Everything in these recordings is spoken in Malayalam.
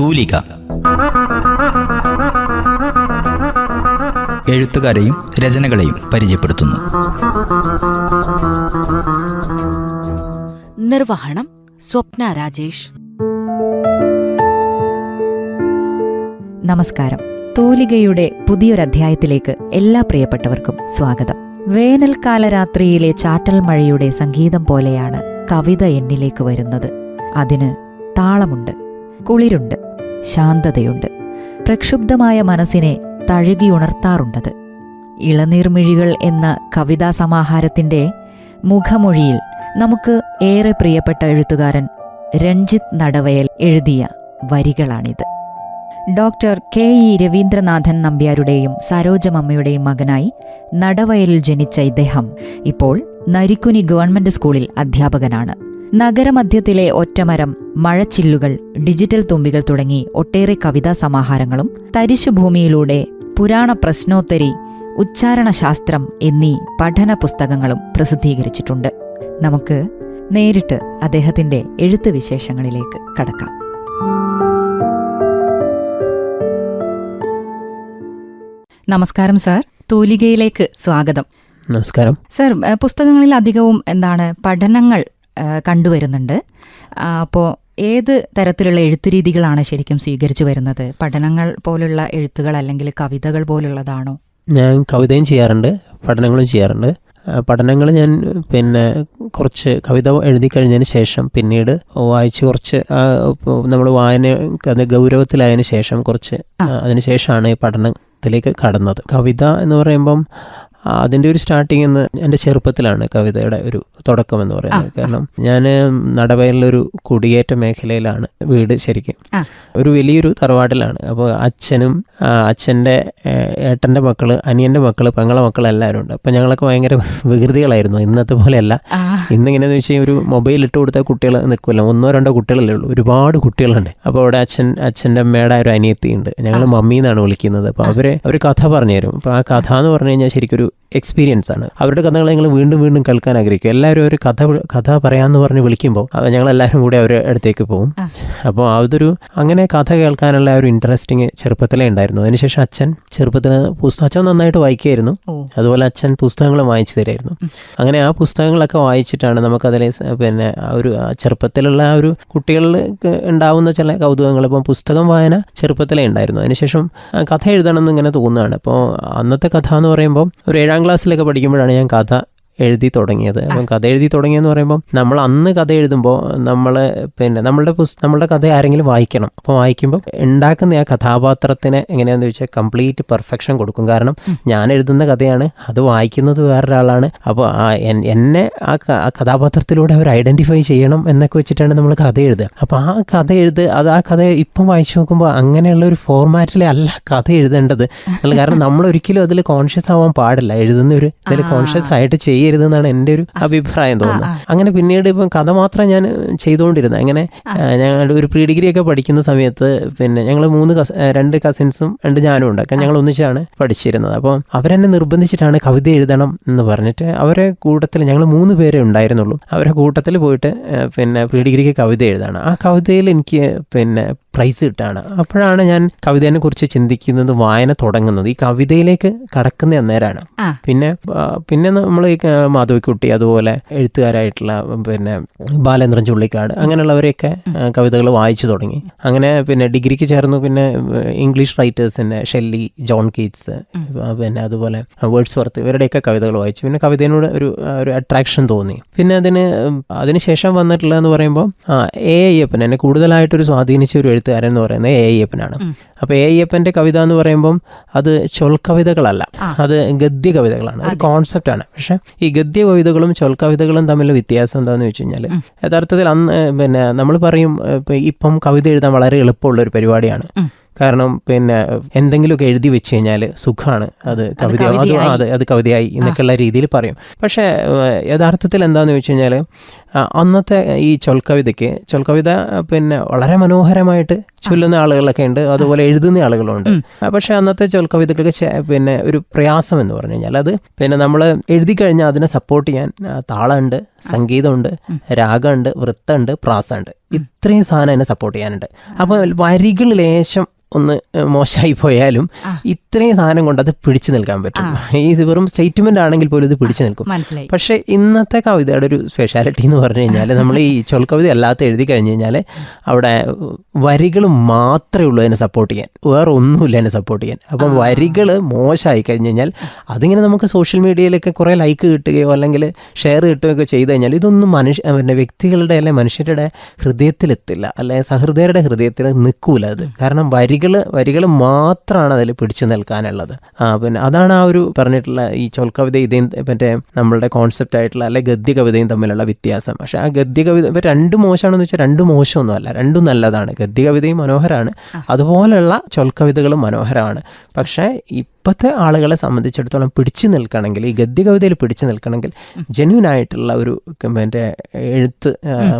തൂലിക. എഴുത്തുകാരെയും രചനകളെയും പരിചയപ്പെടുത്തുന്നു. നിർവഹണം സ്വപ്ന രാജേഷ്. നമസ്കാരം. തൂലികയുടെ പുതിയൊരധ്യായത്തിലേക്ക് എല്ലാ പ്രിയപ്പെട്ടവർക്കും സ്വാഗതം. വേനൽക്കാല രാത്രിയിലെ ചാറ്റൽ മഴയുടെ സംഗീതം പോലെയാണ് കവിത എന്നിലേക്ക് വരുന്നത്. അതിന് താളമുണ്ട് കുളിരുണ്ട് ശാന്തതയുണ്ട്. പ്രക്ഷുബ്ധമായ മനസ്സിനെ തഴുകിയുണർത്താറുണ്ടത്. ഇളനീർമിഴികൾ എന്ന കവിതാ സമാഹാരത്തിന്റെ മുഖമൊഴിയിൽ നമുക്ക് ഏറെ പ്രിയപ്പെട്ട എഴുത്തുകാരൻ രഞ്ജിത്ത് നടവയൽ എഴുതിയ വരികളാണിത്. ഡോക്ടർ കെ ഇ രവീന്ദ്രനാഥൻ നമ്പ്യാരുടെയും സരോജമമ്മയുടെയും മകനായി നടവയലിൽ ജനിച്ച ഇദ്ദേഹം ഇപ്പോൾ നരിക്കുനി ഗവൺമെന്റ് സ്കൂളിൽ അധ്യാപകനാണ്. നഗരമധ്യത്തിലെ ഒറ്റമരം മഴച്ചില്ലുകൾ ഡിജിറ്റൽ തുമ്പികൾ തുടങ്ങി ഒട്ടേറെ കവിതാ സമാഹാരങ്ങളും തരിശുഭൂമിയിലൂടെ പുരാണ പ്രശ്നോത്തരി ഉച്ചാരണശാസ്ത്രം എന്നീ പഠന പുസ്തകങ്ങളും പ്രസിദ്ധീകരിച്ചിട്ടുണ്ട്. നമുക്ക് നേരിട്ട് അദ്ദേഹത്തിന്റെ എഴുത്ത് വിശേഷങ്ങളിലേക്ക് കടക്കാം. നമസ്കാരം സാർ. തൂലികയിലേക്ക് സ്വാഗതം. നമസ്കാരം. സർ പുസ്തകങ്ങളിൽ അധികവും എന്താണ് പഠനങ്ങൾ കണ്ടുവരുന്നുണ്ട്. അപ്പോൾ ഏത് തരത്തിലുള്ള എഴുത്തുരീതികളാണ് ശരിക്കും സ്വീകരിച്ചു വരുന്നത്? പഠനങ്ങൾ പോലുള്ള എഴുത്തുകൾ അല്ലെങ്കിൽ കവിതകൾ പോലുള്ളതാണോ? ഞാൻ കവിതയും ചെയ്യാറുണ്ട് പഠനങ്ങളും ചെയ്യാറുണ്ട്. പഠനങ്ങൾ ഞാൻ പിന്നെ കുറച്ച് കവിത എഴുതി കഴിഞ്ഞതിന് ശേഷം പിന്നീട് വായിച്ച് കുറച്ച് നമ്മൾ വായന അത് ഗൗരവത്തിലായതിനു ശേഷം കുറച്ച് അതിനുശേഷമാണ് ശേഷമാണ് ഈ പഠനത്തിലേക്ക് കടന്നത്. കവിത എന്ന് പറയുമ്പം അതിന്റെ ഒരു സ്റ്റാർട്ടിങ് എന്ന് എന്റെ ചെറുപ്പത്തിലാണ് കവിതയുടെ ഒരു തുടക്കം എന്ന് പറയുന്നത്. കാരണം ഞാൻ നടവയലിലൊരു കുടിയേറ്റ മേഖലയിലാണ് വീട് ശരിക്കും. ഒരു വലിയൊരു തറവാട്ടിലാണ്. അപ്പോൾ അച്ഛനും അച്ഛന്റെ ഏട്ടന്റെ മക്കൾ അനിയന്റെ മക്കൾ പെങ്ങളെ മക്കൾ എല്ലാവരും ഉണ്ട്. അപ്പോൾ ഞങ്ങളൊക്കെ ഭയങ്കര വികൃതികളായിരുന്നു. ഇന്നത്തെ പോലെയല്ല. ഇന്നിങ്ങനെയെന്ന് വെച്ച് കഴിഞ്ഞാൽ ഒരു മൊബൈൽ ഇട്ട് കൊടുത്താൽ കുട്ടികൾ നിൽക്കില്ല ഒന്നോ രണ്ടോ കുട്ടികളല്ലേ ഉള്ളൂ. ഒരുപാട് കുട്ടികളുണ്ട്. അപ്പോൾ അവിടെ അച്ഛൻ അച്ഛന്റെ അമ്മയുടെ ഒരു അനിയത്തിയുണ്ട്. ഞങ്ങൾ മമ്മി എന്നാണ് വിളിക്കുന്നത്. അപ്പോൾ അവർ അവർ കഥ പറഞ്ഞു തരും. അപ്പോൾ ആ കഥ എന്ന് പറഞ്ഞു കഴിഞ്ഞാൽ ശരിക്കും ഒരു എക്സ്പീരിയൻസ് ആണ്. അവരുടെ കഥകൾ ഞങ്ങൾ വീണ്ടും വീണ്ടും കേൾക്കാൻ ആഗ്രഹിക്കും. എല്ലാവരും ഒരു കഥ കഥ പറയാമെന്ന് പറഞ്ഞ് വിളിക്കുമ്പോൾ ഞങ്ങൾ എല്ലാവരും കൂടി അവരുടെ അടുത്തേക്ക് പോകും. അപ്പോൾ അതൊരു അങ്ങനെ കഥ കേൾക്കാനുള്ള ഒരു ഇൻട്രസ്റ്റിങ് ചെറുപ്പത്തിലേ ഉണ്ടായിരുന്നു. അതിനുശേഷം അച്ഛൻ ചെറുപ്പത്തിൽ പുസ്തകം അച്ഛൻ നന്നായിട്ട് വായിക്കുമായിരുന്നു അതുപോലെ അച്ഛൻ പുസ്തകങ്ങൾ വായിച്ചു തരായിരുന്നു. അങ്ങനെ ആ പുസ്തകങ്ങളൊക്കെ വായിച്ചിട്ടാണ് നമുക്കതിലെ പിന്നെ ആ ഒരു ചെറുപ്പത്തിലുള്ള ആ ഒരു കുട്ടികളിൽ ഉണ്ടാവുന്ന ചില കൗതുകങ്ങൾ. ഇപ്പം പുസ്തകം വായന ചെറുപ്പത്തിലേ ഉണ്ടായിരുന്നു. അതിനുശേഷം കഥ എഴുതണം എന്ന് ഇങ്ങനെ തോന്നുകയാണ്. അപ്പോൾ അന്നത്തെ കഥ എന്ന് പറയുമ്പോൾ ഒരു ഏഴാം ക്ലാസ്സിലൊക്കെ പഠിക്കുമ്പോഴാണ് ഞാൻ കഥ എഴുതി തുടങ്ങിയത്. അപ്പം കഥ എഴുതി തുടങ്ങിയെന്ന് പറയുമ്പോൾ നമ്മൾ അന്ന് കഥ എഴുതുമ്പോൾ നമ്മൾ പിന്നെ നമ്മളുടെ പുസ് നമ്മളുടെ കഥ ആരെങ്കിലും വായിക്കണം. അപ്പോൾ വായിക്കുമ്പോൾ ഉണ്ടാക്കുന്ന ആ കഥാപാത്രത്തിന് എങ്ങനെയാണെന്ന് ചോദിച്ചാൽ കംപ്ലീറ്റ് പെർഫെക്ഷൻ കൊടുക്കും. കാരണം ഞാൻ എഴുതുന്ന കഥയാണ് അത് വായിക്കുന്നത് വേറൊരാളാണ്. അപ്പോൾ ആ എന്നെ ആ കഥാപാത്രത്തിലൂടെ അവർ ഐഡന്റിഫൈ ചെയ്യണം എന്നൊക്കെ വെച്ചിട്ടാണ് നമ്മൾ കഥ എഴുതുക. അപ്പോൾ ആ കഥ എഴുത് അത് ആ കഥ ഇപ്പം വായിച്ചു നോക്കുമ്പോൾ അങ്ങനെയുള്ള ഒരു ഫോർമാറ്റിലെ അല്ല കഥ എഴുതേണ്ടത്. കാരണം നമ്മൾ ഒരിക്കലും അതിൽ കോൺഷ്യസ് ആവാൻ പാടില്ല. എഴുതുന്ന ഒരു ഇതിൽ കോൺഷ്യസ് ആയിട്ട് ചെയ്യരുതെന്നാണ് എന്റെ ഒരു അഭിപ്രായം തോന്നുന്നത്. അങ്ങനെ പിന്നീട് ഇപ്പം കഥ മാത്രം ഞാൻ ചെയ്തുകൊണ്ടിരുന്നത്. അങ്ങനെ ഞങ്ങൾ ഒരു പ്രീ ഡിഗ്രി ഒക്കെ പഠിക്കുന്ന സമയത്ത് പിന്നെ ഞങ്ങൾ മൂന്ന് കസ രണ്ട് കസിൻസും രണ്ട് ഞാനും ഉണ്ട്. കാരണം ഞങ്ങൾ ഒന്നിച്ചാണ് പഠിച്ചിരുന്നത്. അപ്പോൾ അവരെന്നെ നിർബന്ധിച്ചിട്ടാണ് കവിത എഴുതണം എന്ന് പറഞ്ഞിട്ട് അവരെ കൂട്ടത്തിൽ ഞങ്ങൾ മൂന്ന് പേരെ ഉണ്ടായിരുന്നുള്ളൂ. അവരെ കൂട്ടത്തിൽ പോയിട്ട് പിന്നെ പ്രീ ഡിഗ്രിക്ക് കവിത എഴുതാണ്. ആ കവിതയിൽ എനിക്ക് പിന്നെ പ്രൈസ് കിട്ടുകയാണ് അപ്പോഴാണ് ഞാൻ കവിതയെ കുറിച്ച് ചിന്തിക്കുന്നത് വായന തുടങ്ങുന്നത്. ഈ കവിതയിലേക്ക് കടക്കുന്ന അന്നേരമാണ് പിന്നെ പിന്നെ നമ്മൾ ഈ മാധവിക്കുട്ടി അതുപോലെ എഴുത്തുകാരായിട്ടുള്ള പിന്നെ ബാലേന്ദ്രൻ ചുള്ളിക്കാട് അങ്ങനെയുള്ളവരെയൊക്കെ കവിതകൾ വായിച്ചു തുടങ്ങി. അങ്ങനെ പിന്നെ ഡിഗ്രിക്ക് ചേർന്നു പിന്നെ ഇംഗ്ലീഷ് റൈറ്റേഴ്സിന്റെ ഷെല്ലി ജോൺ കീറ്റ്സ് പിന്നെ അതുപോലെ വേർഡ്സ് വർത്ത് ഇവരുടെയൊക്കെ കവിതകൾ വായിച്ചു. പിന്നെ കവിതയോട് ഒരു ഒരു അട്രാക്ഷൻ തോന്നി. പിന്നെ അതിന് അതിനുശേഷം അതിന് ശേഷം വന്നിട്ടുള്ളതെന്ന് പറയുമ്പോൾ എ അയ്യപ്പൻ എന്നെ കൂടുതലായിട്ടൊരു സ്വാധീനിച്ച ഒരു എഴുത്തുകാരൻ എന്ന് പറയുന്നത് എ അയ്യപ്പനാണ്. അപ്പോൾ എ അയ്യപ്പന്റെ കവിത എന്ന് പറയുമ്പം അത് ചൊൽക്കവിതകളല്ല അത് ഗദ്യ കവിതകളാണ് ഒരു കോൺസെപ്റ്റ് ആണ്. പക്ഷേ ഈ ഗദ്യ കവിതകളും ചൊൽക്കവിതകളും തമ്മിലുള്ള വ്യത്യാസം എന്താണെന്ന് വെച്ച് കഴിഞ്ഞാൽ യഥാർത്ഥത്തിൽ അന്ന് പിന്നെ നമ്മൾ പറയും ഇപ്പം കവിത എഴുതാൻ വളരെ എളുപ്പമുള്ള ഒരു പരിപാടിയാണ്. കാരണം പിന്നെ എന്തെങ്കിലുമൊക്കെ എഴുതി വെച്ച് കഴിഞ്ഞാൽ സുഖമാണ് അത് കവിത അത്. അത് അത് കവിതയായി എന്നൊക്കെയുള്ള രീതിയിൽ പറയും. പക്ഷേ യഥാർത്ഥത്തിൽ എന്താണെന്ന് വെച്ച് കഴിഞ്ഞാൽ അന്നത്തെ ഈ ചൊൽക്കവിതയ്ക്ക് ചൊൽക്കവിത പിന്നെ വളരെ മനോഹരമായിട്ട് ചൊല്ലുന്ന ആളുകളൊക്കെ ഉണ്ട്. അതുപോലെ എഴുതുന്ന ആളുകളുണ്ട്. പക്ഷെ അന്നത്തെ ചൊൽക്കവിതകൾക്ക് പിന്നെ ഒരു പ്രയാസം എന്ന് പറഞ്ഞു കഴിഞ്ഞാൽ അത് പിന്നെ നമ്മൾ എഴുതി കഴിഞ്ഞാൽ അതിനെ സപ്പോർട്ട് ചെയ്യാൻ താളമുണ്ട് സംഗീതമുണ്ട് രാഗമുണ്ട് വൃത്തമുണ്ട് പ്രാസമുണ്ട്. ഇത്രയും സാധനം എന്നെ സപ്പോർട്ട് ചെയ്യാനുണ്ട്. അപ്പോൾ വരികൾ ലേശം ഒന്ന് മോശമായി പോയാലും ഇത്രയും സാധനം കൊണ്ട് അത് പിടിച്ചു നിൽക്കാൻ പറ്റും. ഈ വെറും സ്റ്റേറ്റ്മെന്റ് ആണെങ്കിൽ പോലും ഇത് പിടിച്ചു നിൽക്കും. പക്ഷെ പക്ഷേ ഇന്നത്തെ കവിതയുടെ ഒരു സ്പെഷ്യാലിറ്റി എന്ന് പറഞ്ഞു കഴിഞ്ഞാൽ നമ്മൾ ഈ ചൊൽക്കവിത അല്ലാത്ത എഴുതി കഴിഞ്ഞ് കഴിഞ്ഞാൽ അവിടെ വരികൾ മാത്രമേ ഉള്ളൂ അതിനെ സപ്പോർട്ട് ചെയ്യാൻ. വേറെ ഒന്നുമില്ല അതിനെ സപ്പോർട്ട് ചെയ്യാൻ. അപ്പം വരികൾ മോശമായി കഴിഞ്ഞ് കഴിഞ്ഞാൽ അതിങ്ങനെ നമുക്ക് സോഷ്യൽ മീഡിയയിലൊക്കെ കുറേ ലൈക്ക് കിട്ടുകയോ അല്ലെങ്കിൽ ഷെയർ കിട്ടുകയോ ചെയ്ത് കഴിഞ്ഞാൽ ഇതൊന്നും മനുഷ്യ പിന്നെ വ്യക്തികളുടെ അല്ലെ മനുഷ്യരുടെ ഹൃദയത്തിലെത്തില്ല. അല്ലെ സഹൃദയരുടെ ഹൃദയത്തിൽ നിൽക്കൂല അത്. കാരണം വരികൾ വരികൾ മാത്രമാണ് അതിൽ പിടിച്ചു നിൽക്കാനുള്ളത്. ആ പിന്നെ അതാണ് ആ ഒരു പറഞ്ഞിട്ടുള്ള ഈ ചൊൽക്കവിത ഇതേ മറ്റേ നമ്മളുടെ കോൺസെപ്റ്റ് ആയിട്ടുള്ള അല്ലെ ഗദ്യ കവിതയും തമ്മിലുള്ള വ്യത്യാസം. പക്ഷെ ആ ഗദ്യ കവിത ഇപ്പം രണ്ട് മോശമാണെന്ന് വെച്ചാൽ രണ്ടും മോശമൊന്നുമല്ല രണ്ടും നല്ലതാണ്. ഗദ്യ കവിതയും മനോഹരമാണ് അതുപോലെയുള്ള ചൊൽക്കവിതകളും മനോഹരമാണ്. പക്ഷേ ഇപ്പോഴത്തെ ആളുകളെ സംബന്ധിച്ചിടത്തോളം പിടിച്ചു നിൽക്കണമെങ്കിൽ ഈ ഗദ്യ കവിതയിൽ പിടിച്ചു നിൽക്കണമെങ്കിൽ ജെന്യൂൻ ആയിട്ടുള്ള ഒരു എന്റെ എഴുത്ത്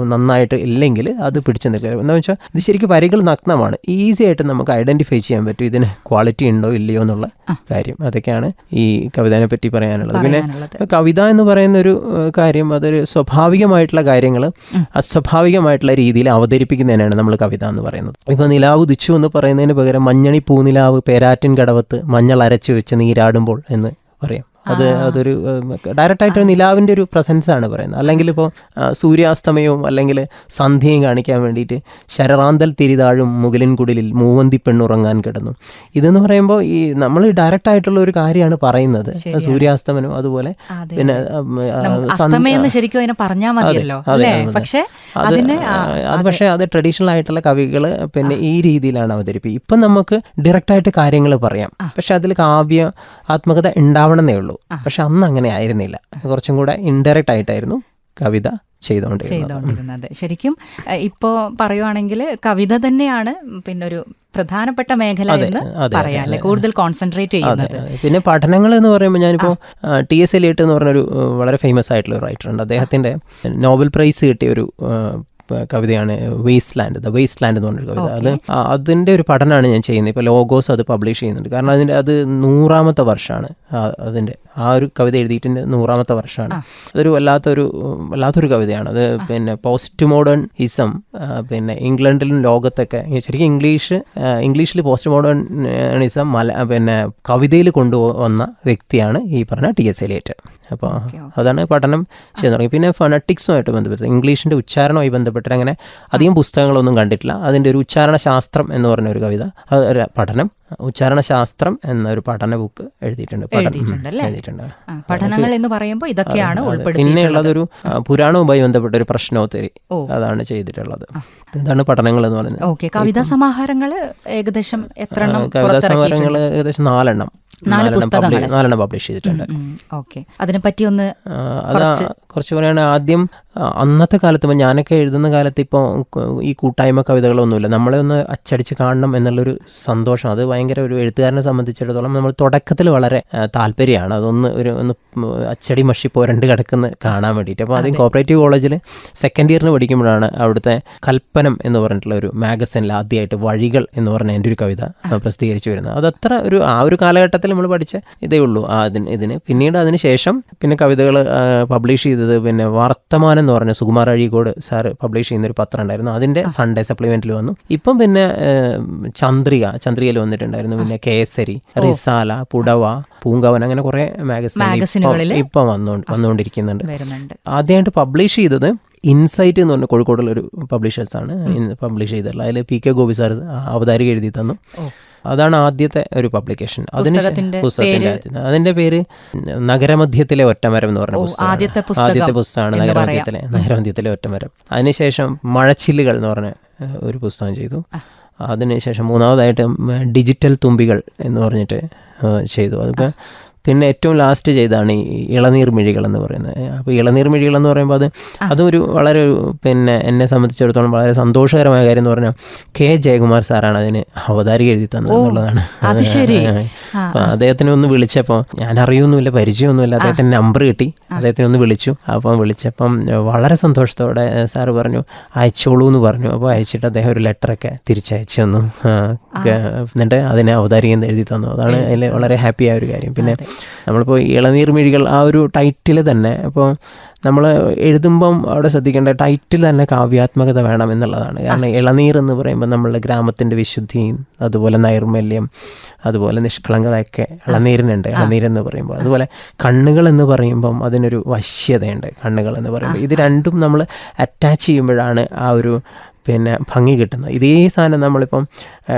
നന്നായിട്ട് ഇല്ലെങ്കിൽ അത് പിടിച്ചു നിൽക്കുക. എന്താ വെച്ചാൽ ഇത് ശരിക്കും വരികൾ നഗ്നമാണ്. ഈസി ആയിട്ട് നമുക്ക് ഐഡന്റിഫൈ ചെയ്യാൻ പറ്റും ഇതിന് ക്വാളിറ്റി ഉണ്ടോ ഇല്ലയോ എന്നുള്ള കാര്യം. അതൊക്കെയാണ് ഈ കവിതയെ പറ്റി പറയാനുള്ളത്. പിന്നെ. കവിത എന്ന് പറയുന്ന ഒരു കാര്യം അതൊരു സ്വാഭാവികമായിട്ടുള്ള കാര്യങ്ങൾ അസ്വാഭാവികമായിട്ടുള്ള രീതിയിൽ അവതരിപ്പിക്കുന്നതിനാണ് നമ്മൾ കവിത എന്ന് പറയുന്നത്. ഇപ്പോൾ നിലാവ് ഉദിച്ചു എന്ന് പറയുന്നതിന് പകരം മഞ്ഞണി പൂനിലാവ് പേരാറ്റിൻ കടവത്ത് മഞ്ഞൾ അരച്ചു വെച്ച് നീരാടുമ്പോൾ എന്ന് പറയും. അത് അതൊരു ഡയറക്റ്റായിട്ട് നിലാവിന്റെ ഒരു പ്രസൻസ് ആണ് പറയുന്നത്. അല്ലെങ്കിൽ ഇപ്പോൾ സൂര്യാസ്തമയവും അല്ലെങ്കിൽ സന്ധ്യയും കാണിക്കാൻ വേണ്ടിയിട്ട് ശരറാന്തൽ തിരിതാഴും മുഗലിൻ കുടിലിൽ മൂവന്തി പെണ്ണുറങ്ങാൻ കിടന്നു. ഇതെന്ന് പറയുമ്പോൾ ഈ നമ്മൾ ഡയറക്റ്റ് ആയിട്ടുള്ള ഒരു കാര്യമാണ് പറയുന്നത്. സൂര്യാസ്തമനം അതുപോലെ അതെ, പിന്നെ ശരിക്കും അതിനെ പറഞ്ഞാൽ മതിയല്ലോ പക്ഷെ അത് പക്ഷേ അത് ട്രഡീഷണൽ ആയിട്ടുള്ള കവികൾ പിന്നെ ഈ രീതിയിലാണ് അവതരിപ്പിക്കുക. ഇപ്പം നമുക്ക് ഡയറക്റ്റായിട്ട് കാര്യങ്ങൾ പറയാം. പക്ഷെ അതിൽ കാവ്യ ആത്മകഥ ഉണ്ടാവണമെന്നേ ഉള്ളൂ. പക്ഷെ അന്ന് അങ്ങനെ ആയിരുന്നില്ല. കുറച്ചും കൂടെ ഇൻഡയറക്റ്റ് ആയിട്ടായിരുന്നു കവിത ചെയ്തുകൊണ്ടിരുന്നത് ശരിക്കും ഇപ്പോ പറയുവാണെങ്കിൽ കവിത തന്നെയാണ് പിന്നെ ഒരു പ്രധാനപ്പെട്ട മേഖല എന്ന് അതെ, പറയാം അല്ലെ? കൂടുതൽ കോൺസെൻട്രേറ്റ് ചെയ്യുന്നത്. പിന്നെ പഠനങ്ങൾ എന്ന് പറയുമ്പോൾ ഞാനിപ്പോൾ ടി എസ് എലിയട്ട് എന്ന് പറഞ്ഞൊരു വളരെ ഫേമസ് ആയിട്ടുള്ള ഒരു റൈറ്റർ ഉണ്ട്. അദ്ദേഹത്തിന്റെ നോബൽ പ്രൈസ് കിട്ടിയ ഒരു കവിതയാണ് waste land the waste land എന്ന് പറഞ്ഞൊരു കവിത. അത് അതിന്റെ ഒരു പഠനമാണ് ഞാൻ ചെയ്യുന്നത്. ഇപ്പോൾ ലോഗോസ് അത് പബ്ലിഷ് ചെയ്യുന്നുണ്ട്. കാരണം അതിന്റെ അത് നൂറാമത്തെ വർഷമാണ് അതിന്റെ ആ ഒരു കവിത എഴുതിയിട്ടുണ്ട് നൂറാമത്തെ വർഷമാണ് അതൊരു വല്ലാത്തൊരു വല്ലാത്തൊരു കവിതയാണ്. അത് പിന്നെ പോസ്റ്റ് മോഡേൺ ഇസം പിന്നെ ഇംഗ്ലണ്ടിലും ലോകത്തൊക്കെ ശരിക്കും ഇംഗ്ലീഷ് ഇംഗ്ലീഷിൽ പോസ്റ്റ് മോഡേൺ ഇസം മല പിന്നെ കവിതയിൽ കൊണ്ടുവന്ന വ്യക്തിയാണ് ഈ പറഞ്ഞ ടി എസ് എലിയറ്റ് അപ്പോൾ അതാണ് പഠനം ചെയ്യാൻ തുടങ്ങി. പിന്നെ ഫണറ്റിക്സുമായിട്ട് ബന്ധപ്പെട്ട് ഇംഗ്ലീഷിന്റെ ഉച്ചാരണവുമായി ബന്ധപ്പെട്ട് അങ്ങനെ അധികം പുസ്തകങ്ങളൊന്നും കണ്ടിട്ടില്ല. അതിന്റെ ഒരു ഉച്ചാരണ ശാസ്ത്രം എന്ന് പറഞ്ഞ ഒരു കവിത ഒരു പഠനം ഉച്ചാരണ ശാസ്ത്രം എന്നൊരു പഠന ബുക്ക് എഴുതിയിട്ടുണ്ട്. എഴുതിയിട്ടുണ്ട്? പഠനങ്ങൾ എന്ന് പറയുമ്പോൾ ഇതൊക്കെയാണ് പിന്നെയുള്ളതൊരു പുരാണവുമായി ബന്ധപ്പെട്ട ഒരു പ്രശ്നോത്തരി. അതാണ് ചെയ്തിട്ടുള്ളത്. ഇതാണ് പഠനങ്ങൾ എന്ന് പറയുന്നത്? ഓക്കെ കവിതാ സമാഹാരങ്ങൾ ഏകദേശം എത്ര കവിതാ സമാഹാരങ്ങൾ ഏകദേശം നാലെണ്ണം. നാല് നാലെണ്ണം പബ്ലിഷ് ചെയ്തിട്ടുണ്ട്. ഓക്കെ. അതിനെപ്പറ്റി ഒന്ന് അതാ കുറച്ച് പറയുകയാണെങ്കിൽ ആദ്യം അന്നത്തെ കാലത്ത് ഞാനൊക്കെ എഴുതുന്ന കാലത്ത് ഇപ്പോൾ ഈ കൂട്ടായ്മ കവിതകളൊന്നുമില്ല. നമ്മളെ ഒന്ന് അച്ചടിച്ച് കാണണം എന്നുള്ളൊരു സന്തോഷം. അത് ഭയങ്കര ഒരു എഴുത്തുകാരനെ സംബന്ധിച്ചിടത്തോളം നമ്മൾ തുടക്കത്തിൽ വളരെ താല്പര്യമാണ്. അതൊന്ന് ഒരു ഒന്ന് അച്ചടി മഷി പോരണ്ട് കിടക്കുന്ന കാണാൻ വേണ്ടിയിട്ട്. അപ്പോൾ ആദ്യം കോപ്പറേറ്റീവ് കോളേജിൽ സെക്കൻഡ് ഇയറിന് പഠിക്കുമ്പോഴാണ് അവിടുത്തെ കൽപ്പനം എന്ന് പറഞ്ഞിട്ടുള്ള ഒരു മാഗസിനിൽ ആദ്യമായിട്ട് വഴികൾ എന്ന് പറഞ്ഞ എന്റെ ഒരു കവിത പ്രസിദ്ധീകരിച്ചു വരുന്നത്. അതത്ര ഒരു ആ ഒരു കാലഘട്ടത്തിൽ നമ്മൾ പഠിച്ച ഇതേ ഉള്ളൂ. ആ അതിന് ഇതിന് പിന്നീട് അതിന് ശേഷം പിന്നെ കവിതകൾ പബ്ലിഷ് ചെയ്തത് പിന്നെ വർത്തമാനം എന്ന് പറഞ്ഞ സുകുമാർ അഴീക്കോട് സാറ് പബ്ലിഷ് ചെയ്യുന്ന ഒരു പത്രം ഉണ്ടായിരുന്നു അതിന്റെ സൺഡേ സപ്ലിമെന്റിൽ വന്നു. ഇപ്പം പിന്നെ ചന്ദ്രിക ചന്ദ്രികയിൽ വന്നിട്ടുണ്ടായിരുന്നു. പിന്നെ കേസരി റിസാല പുടവ പൂങ്കവൻ അങ്ങനെ കുറേ മാഗസിൻ മാഗസിനുകളിൽ ഇപ്പം വന്നു വന്നുകൊണ്ടിരിക്കുന്നുണ്ട് ആദ്യമായിട്ട് പബ്ലിഷ് ചെയ്തത് ഇൻസൈറ്റ് എന്ന് പറഞ്ഞ കോഴിക്കോടുള്ള ഒരു പബ്ലിഷേഴ്സാണ് പബ്ലിഷ് ചെയ്തിട്ടുള്ളത്. അതിൽ പി കെ ഗോപി സാർ അവതാരിക എഴുതി തന്നു. അതാണ് ആദ്യത്തെ ഒരു പബ്ലിക്കേഷൻ അതിന് പുസ്തകത്തിന്റെ അതിന്റെ പേര് നഗരമധ്യത്തിലെ ഒറ്റമരം എന്ന് പറഞ്ഞ പുസ്തകം ആദ്യത്തെ പുസ്തകമാണ് നഗരമധ്യത്തിലെ നഗരമധ്യത്തിലെ ഒറ്റമരം. അതിനുശേഷം മഴച്ചില്ലുകൾ എന്ന് പറഞ്ഞ ഒരു പുസ്തകം ചെയ്തു. അതിനുശേഷം മൂന്നാമതായിട്ട് ഡിജിറ്റൽ തുമ്പികൾ എന്ന് പറഞ്ഞിട്ട് ചെയ്തു. അതൊക്കെ പിന്നെ ഏറ്റവും ലാസ്റ്റ് ചെയ്താണ് ഈ ഇളനീർ മിഴികൾ എന്ന് പറയുന്നത്. അപ്പോൾ ഇളനീർ മിഴികൾ എന്ന് പറയുമ്പോൾ അത് അതും ഒരു വളരെ ഒരു പിന്നെ എന്നെ സംബന്ധിച്ചിടത്തോളം വളരെ സന്തോഷകരമായ കാര്യം എന്ന് പറഞ്ഞാൽ കെ ജയകുമാർ സാറാണ് അതിന് അവതാരിക എഴുതി തന്നത് എന്നുള്ളതാണ്. അപ്പോൾ അദ്ദേഹത്തിനെ ഒന്ന് വിളിച്ചപ്പോൾ ഞാൻ അറിയൊന്നുമില്ല പരിചയമൊന്നുമില്ല അദ്ദേഹത്തിന്റെ നമ്പർ കിട്ടി. അദ്ദേഹത്തിനെ ഒന്ന് വിളിച്ചു. അപ്പം വിളിച്ചപ്പം വളരെ സന്തോഷത്തോടെ സാറ് പറഞ്ഞു അയച്ചോളൂ എന്ന് പറഞ്ഞു. അപ്പോൾ അയച്ചിട്ട് അദ്ദേഹം ഒരു ലെറ്ററൊക്കെ തിരിച്ചയച്ചു തന്നു. എന്നിട്ട് അതിനെ അവതാരികം എഴുതി തന്നു. അതാണ് അതിൽ വളരെ ഹാപ്പിയായ ഒരു കാര്യം. പിന്നെ നമ്മളിപ്പോൾ ഇളനീർ മിഴികൾ ആ ഒരു ടൈറ്റിൽ തന്നെ. അപ്പോൾ നമ്മൾ എഴുതുമ്പം അവിടെ ശ്രദ്ധിക്കേണ്ട ടൈറ്റിൽ തന്നെ കാവ്യാത്മകത വേണം എന്നുള്ളതാണ്. കാരണം ഇളനീർ എന്ന് പറയുമ്പോൾ നമ്മളുടെ ഗ്രാമത്തിന്റെ വിശുദ്ധിയും അതുപോലെ നൈർമല്യം അതുപോലെ നിഷ്കളങ്കതയൊക്കെ ഇളനീരിനുണ്ട്. ഇളനീർ എന്ന് പറയുമ്പോൾ അതുപോലെ കണ്ണുകൾ എന്ന് പറയുമ്പം അതിനൊരു വശ്യതയുണ്ട്. കണ്ണുകൾ എന്ന് പറയുമ്പോൾ ഇത് രണ്ടും നമ്മൾ അറ്റാച്ച് ചെയ്യുമ്പോഴാണ് ആ ഒരു പിന്നെ ഭംഗി കിട്ടുന്നത്. ഇതേ സാധനം നമ്മളിപ്പം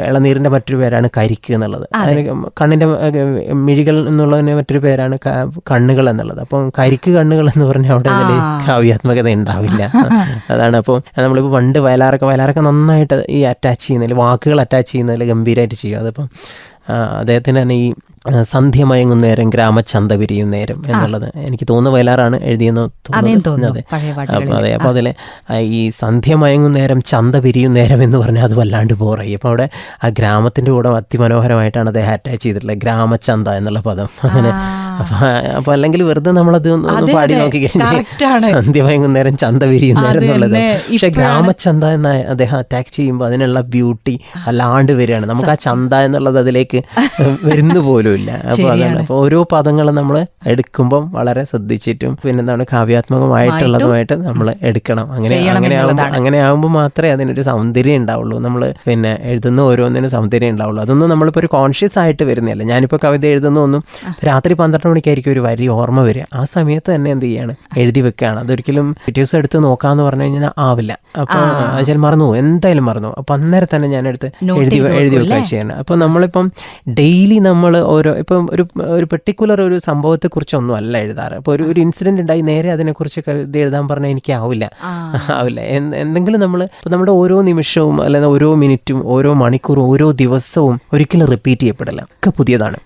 ഇളനീരിന്റെ മറ്റൊരു പേരാണ് കരിക്ക് എന്നുള്ളത്. അതിന് കണ്ണിന്റെ മിഴികൾ എന്നുള്ളതിന് മറ്റൊരു പേരാണ് കണ്ണുകൾ എന്നുള്ളത്. അപ്പം കരിക്ക് കണ്ണുകൾ എന്ന് പറഞ്ഞാൽ അവിടെ അതിൽ കാവ്യാത്മകത ഉണ്ടാവില്ല. അതാണ് അപ്പോൾ നമ്മളിപ്പോൾ പണ്ട് വയലാറൊക്കെ വയലാറൊക്കെ നന്നായിട്ട് ഈ അറ്റാച്ച് ചെയ്യുന്നതിൽ വാക്കുകൾ അറ്റാച്ച് ചെയ്യുന്നതിൽ ഗംഭീരമായിട്ട് ചെയ്യും അതിപ്പം അദ്ദേഹത്തിന് തന്നെ ഈ ആ, സന്ധ്യ മയങ്ങും നേരം ഗ്രാമചന്ത വിരിയും നേരം എന്നുള്ളത് എനിക്ക് തോന്നുന്ന വയലാറാണ് എഴുതിയെന്ന് തോന്നുന്നത്. തോന്നുന്നു, അതെ. അപ്പോൾ അതിലെ അതിൽ ഈ സന്ധ്യ മയങ്ങും നേരം ചന്ത വിരിയും നേരം എന്ന് പറഞ്ഞാൽ അത് വല്ലാണ്ട് ബോറായി. അപ്പോൾ അവിടെ ആ ഗ്രാമത്തിന്റെ കൂടെ അതിമനോഹരമായിട്ടാണ് അദ്ദേഹം അറ്റാച്ച് ചെയ്തിട്ടുള്ളത്. ഗ്രാമചന്ത എന്നുള്ള പദം. അങ്ങനെ അപ്പോൾ അല്ലെങ്കിൽ വെറുതെ നമ്മളത് ഒന്ന് പാടി. നോക്കി. കഴിഞ്ഞാൽ സന്ധ്യ വൈകുന്നേരം ചന്ത വിരിയുന്നേരം നേരം എന്നുള്ളത് പക്ഷെ ഗ്രാമചന്ത എന്ന അദ്ദേഹം അറ്റാക്ക് ചെയ്യുമ്പോൾ അതിനുള്ള ബ്യൂട്ടി അല്ലാണ്ട് വരികയാണ്. നമുക്ക് ആ ചന്ത എന്നുള്ളത് അതിലേക്ക് വരുന്നു പോലും ഇല്ല. അപ്പൊ അതാണ്. അപ്പൊ ഓരോ പദങ്ങളും നമ്മൾ എടുക്കുമ്പം വളരെ ശ്രദ്ധിച്ചിട്ടും പിന്നെ പിന്നെന്താണ് കാവ്യാത്മകമായിട്ടുള്ളതുമായിട്ട് നമ്മൾ എടുക്കണം. അങ്ങനെ അങ്ങനെ ആകുമ്പോൾ അങ്ങനെ ആകുമ്പോൾ മാത്രമേ അതിനൊരു സൗന്ദര്യം ഉണ്ടാവുള്ളൂ. നമ്മൾ പിന്നെ എഴുതുന്ന ഓരോന്നിനും സൗന്ദര്യം ഉണ്ടാവുള്ളൂ. അതൊന്നും നമ്മളിപ്പോൾ ഒരു കോൺഷ്യസ് ആയിട്ട് വരുന്നില്ല ഞാനിപ്പോൾ കവിത എഴുതുന്ന ഒന്നും രാത്രി പന്ത്രണ്ട് മണിക്കായിരിക്കും ഒരു വരി ഓർമ്മ വരിക. ആ സമയത്ത് തന്നെ എന്ത് ചെയ്യാണ്? എഴുതി വെക്കുകയാണ്. അതൊരിക്കലും പിറ്റേ ദിവസം എടുത്ത് നോക്കാന്ന് പറഞ്ഞു കഴിഞ്ഞാൽ ആവില്ല. അപ്പൊ വെച്ചാൽ മറന്നു എന്തായാലും മറന്നു അപ്പൊ അന്നേരം തന്നെ ഞാൻ എടുത്ത് എഴുതി എഴുതി വെക്കാൻ വെക്കുക ചെയ്യണം അപ്പൊ നമ്മളിപ്പം ഡെയിലി നമ്മൾ ഓരോ ഇപ്പം ഒരു ഒരു പെർട്ടിക്കുലർ ഒരു സംഭവത്തെ കുറിച്ചൊന്നും അല്ല എഴുതാറ്. അപ്പോൾ ഒരു ഒരു ഇൻസിഡന്റ് ഉണ്ടായി നേരെ അതിനെക്കുറിച്ച് ഇത് എഴുതാൻ പറഞ്ഞാൽ എനിക്ക് ആവില്ല. ആവില്ല എന്തെങ്കിലും നമ്മൾ നമ്മുടെ ഓരോ നിമിഷവും അല്ലെങ്കിൽ ഓരോ മിനിറ്റും ഓരോ മണിക്കൂറും ഓരോ ദിവസവും ഒരിക്കലും റിപ്പീറ്റ് ചെയ്യപ്പെടില്ല. ഒക്കെ പുതിയതാണ്.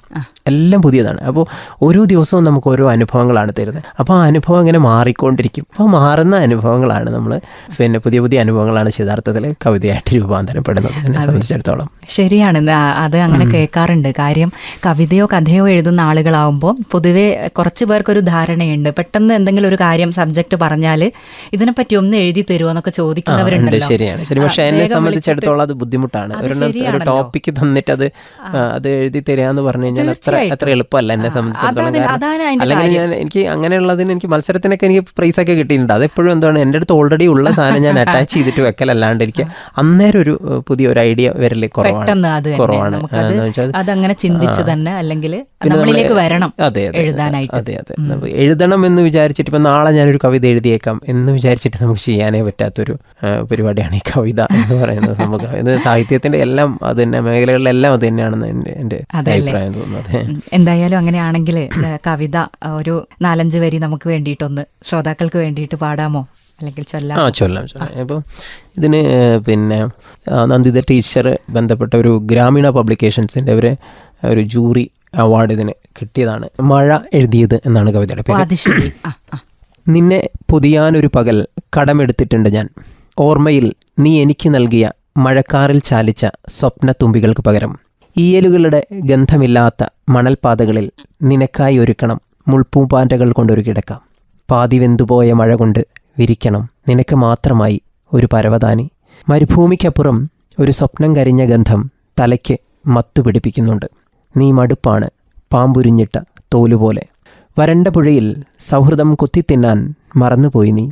എല്ലാം പുതിയതാണ്. അപ്പോൾ ഓരോ ദിവസവും നമുക്ക് ഓരോ അനുഭവങ്ങളാണ് തരുന്നത്. അപ്പോൾ ആ അനുഭവം അങ്ങനെ മാറിക്കൊണ്ടിരിക്കും. അപ്പോൾ മാറുന്ന അനുഭവങ്ങളാണ് നമ്മൾ പിന്നെ പുതിയ പുതിയ അനുഭവങ്ങളാണ് യഥാർത്ഥത്തിൽ കവിതയായിട്ട് രൂപാന്തരപ്പെടുന്നത് എന്നെ സംബന്ധിച്ചിടത്തോളം. ശരിയാണ്. അത് അങ്ങനെ കേൾക്കാറുണ്ട്. കാര്യം കവിതയോ കഥയോ എഴുതുന്ന ആളുകളാവുമ്പോൾ പൊതുവെ കുറച്ച് പേർക്കൊരു ധാരണയുണ്ട്. പെട്ടെന്ന് എന്തെങ്കിലും ഒരു കാര്യം സബ്ജക്റ്റ് പറഞ്ഞാൽ ഇതിനെപ്പറ്റി ഒന്ന് എഴുതി തരുമോ എന്നൊക്കെ ചോദിക്കുന്നവരുണ്ട് ചോദിക്കുന്നവരുണ്ടല്ലോ. ശരിയാണ്. ശരി. പക്ഷെ എന്നെ സംബന്ധിച്ചിടത്തോളം അത് ബുദ്ധിമുട്ടാണ്. ഒരു ടോപ്പിക്ക് തന്നിട്ട് അത് അത് എഴുതി തരാന്ന് പറഞ്ഞു കഴിഞ്ഞാൽ അത്ര അത്ര എളുപ്പമല്ല എന്നെ സംബന്ധിച്ചിടത്തോളം അല്ലെങ്കിൽ ഞാൻ എനിക്ക് അങ്ങനെയുള്ളതിന് എനിക്ക് മത്സരത്തിനൊക്കെ എനിക്ക് പ്രൈസ് ഒക്കെ കിട്ടിയിട്ടുണ്ട്. അതെപ്പോഴും എന്താണ് എന്റെ അടുത്ത് ഓൾറെഡി ഉള്ള സാധനം ഞാൻ അറ്റാച്ച് ചെയ്തിട്ട് വെക്കലല്ലാണ്ട് എനിക്ക് അന്നേരം ഒരു പുതിയ ഒരു ഐഡിയ വരൽ കുറവാണ്. അതങ്ങനെ ചിന്തിച്ച് തന്നെ അല്ലെങ്കിൽ നമ്മളിലേക്ക് വരണം അതെ അതെ എഴുതാനായിട്ട്. അതെ അതെ. എഴുതണം എന്ന് വിചാരിച്ചിട്ട് ഇപ്പം നാളെ ഞാനൊരു കവിത എഴുതിയേക്കാം എന്ന് വിചാരിച്ചിട്ട് നമുക്ക് ചെയ്യാനേ പറ്റാത്തൊരു പരിപാടിയാണ് ഈ കവിത എന്ന് പറയുന്നത് നമുക്ക്. ഇത് സാഹിത്യത്തിന്റെ എല്ലാം അത് തന്നെ മേഖലകളിലെല്ലാം അത് തന്നെയാണെന്ന് എന്റെ എന്റെ അഭിപ്രായം തോന്നുന്നത്. എന്തായാലും അങ്ങനെയാണെങ്കിൽ കവിത ഒരു നാലഞ്ച് വരി നമുക്ക് വേണ്ടിയിട്ടൊന്ന് ശ്രോതാക്കൾക്ക് വേണ്ടിയിട്ട് പാടാമോ? അല്ലെങ്കിൽ ചൊല്ലാം. ആ ചൊല്ലാം ചൊല്ലാം. ഇപ്പം ഇതിന് പിന്നെ നന്ദിത ടീച്ചർ ബന്ധപ്പെട്ട ഒരു ഗ്രാമീണ പബ്ലിക്കേഷൻസിന്റെ ഒരു ഒരു ജൂറി അവാർഡ് ഇതിന് കിട്ടിയതാണ്. മഴ എഴുതിയത് എന്നാണ് കവിതയുടെ പേര്. നിന്നെ പൊതിയാനൊരു പകൽ കടമെടുത്തിട്ടുണ്ട് ഞാൻ. ഓർമ്മയിൽ നീ എനിക്ക് നൽകിയ മഴക്കാറിൽ ചാലിച്ച സ്വപ്ന തുമ്പികൾക്ക് പകരം. ഈയലുകളുടെ ഗന്ധമില്ലാത്ത മണൽപാതകളിൽ നിനക്കായി ഒരുക്കണം മുൾപ്പൂമ്പാറ്റകൾ കൊണ്ടൊരു കിടക്കാം. പാതി വെന്തുപോയ മഴ കൊണ്ട് വിരിക്കണം. നിനക്ക് മാത്രമായി ഒരു പരവതാനി. മരുഭൂമിക്കപ്പുറം ഒരു സ്വപ്നം കരിഞ്ഞ ഗന്ധം തലയ്ക്ക് മത്തു പിടിപ്പിക്കുന്നുണ്ട്. നീ മടുപ്പാണ് പാമ്പുരിഞ്ഞിട്ട തോലുപോലെ. വരണ്ട പുഴയിൽ സൗഹൃദം കുത്തിത്തിന്നാൻ മറന്നുപോയി നീ.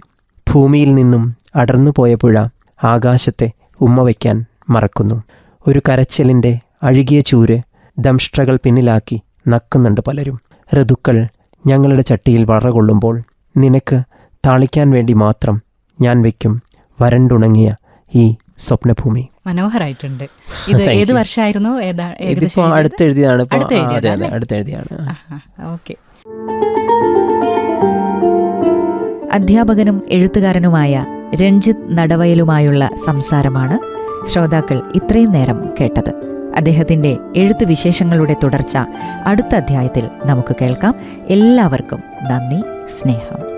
ഭൂമിയിൽ നിന്നും അടർന്നുപോയ പുഴ ആകാശത്തെ ഉമ്മ വയ്ക്കാൻ മറക്കുന്നു. ഒരു കരച്ചിലിന്റെ അഴുകിയ ചൂര് ദംഷ്ട്രകൾ പിന്നിലാക്കി നക്കുന്നുണ്ട് പലരും. ഋതുക്കൾ ഞങ്ങളുടെ ചട്ടിയിൽ വറകൊള്ളുമ്പോൾ നിനക്ക് താളിക്കാൻ വേണ്ടി മാത്രം ഞാൻ വെക്കും വരണ്ടുണങ്ങിയ ഈ സ്വപ്നഭൂമി. മനോഹരായിട്ടുണ്ട്. ഇത് ഏത്. വർഷമായിരുന്നു ഇതിപ്പോ ഏകദേശം അടുത്തെഴുതിയതാണ് ഇപ്പോൾ അടുത്ത് അതെ അതെ അടുത്തെഴുതിയാണ്. ഓക്കെ. അധ്യാപകനും എഴുത്തുകാരനുമായ രഞ്ജിത്ത് നടവയലുമായുള്ള സംസാരമാണ് ശ്രോതാക്കൾ ഇത്രയും നേരം കേട്ടത്. അദ്ദേഹത്തിന്റെ എഴുത്തു വിശേഷങ്ങളുടെ തുടർച്ച അടുത്ത അധ്യായത്തിൽ നമുക്ക് കേൾക്കാം. എല്ലാവർക്കും നന്ദി സ്നേഹം.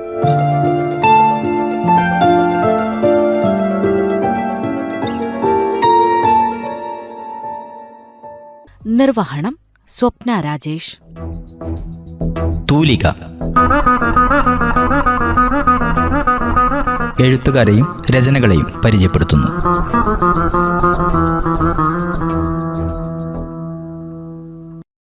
നിർവഹണം സ്വപ്ന രാജേഷ്. തൂലിക. എഴുത്തുകാരെയും രചനകളെയും പരിചയപ്പെടുത്തുന്നു.